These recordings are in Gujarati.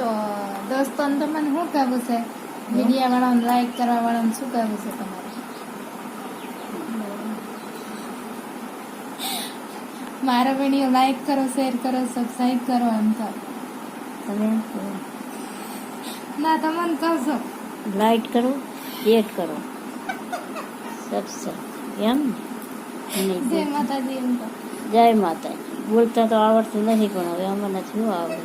તો દોસ્તોને તમને શું કહેવું છે? મીડિયાવાળાને વાળાને લાઈક કરવા વાળાને શું કહેવું છે તમારે? મારા વીડિયો લાઈક કરો શેર કરો સબસ્ક્રાઈબ કરો એમ તો. ના તમને કહો છો લાઈટ કરો શેર કરો. સબસ્ક્રાઈબ એમ? જય માતાજી એમ તો. જય માતાજી. બોલતા તો આવડતું નથી પણ હવે અમને શું આવડે?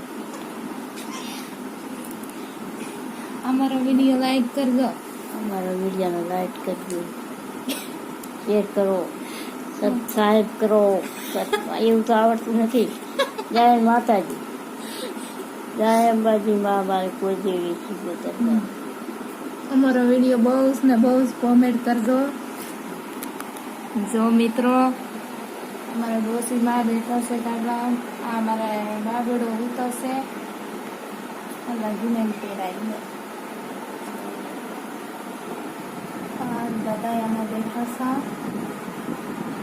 અમારો વીડિયો લાઈક કરજો. અમારો વિડીયોને લાઈક કરજો. શેર કરો. સબસ્ક્રાઈબ કરો. એવું તો આવડતું નથી. જય માતાજી. જય અંબાજી મા મારે કોઈ જેવી શિવતર અમારો વીડિયો બહુ ને બહુ જ કોમેન્ટ કરજો. જો મિત્રો અમારા ડોસીમાં બેઠો છે કાઢવા આ અમારા બાબડો ઉતરશે. અલગ લગીને પહેરાઈને આ બધા એમાં બેઠા છે.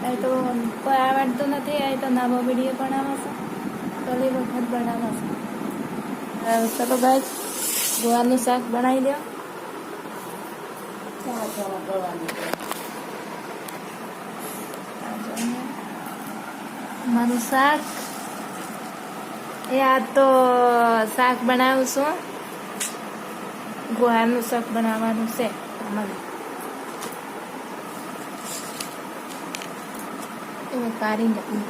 એ તો કોઈ આવડતું નથી એ તો નવો વીડિયો બનાવે છે. પહેલી વખત બનાવે છે. હવે ચલો ભાઈ ગોવાનું શાક બનાવી દો મારું શાક. એ આ તો શાક બનાવું છું. શાક બનાવવાનું છે. મને કાઢી નાખું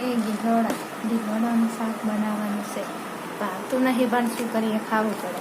એ ગીધોડા ગીધોડાનું શાક બનાવવાનું છે ભાવતું નહીં પણ શું કરીએ ખાવું પડે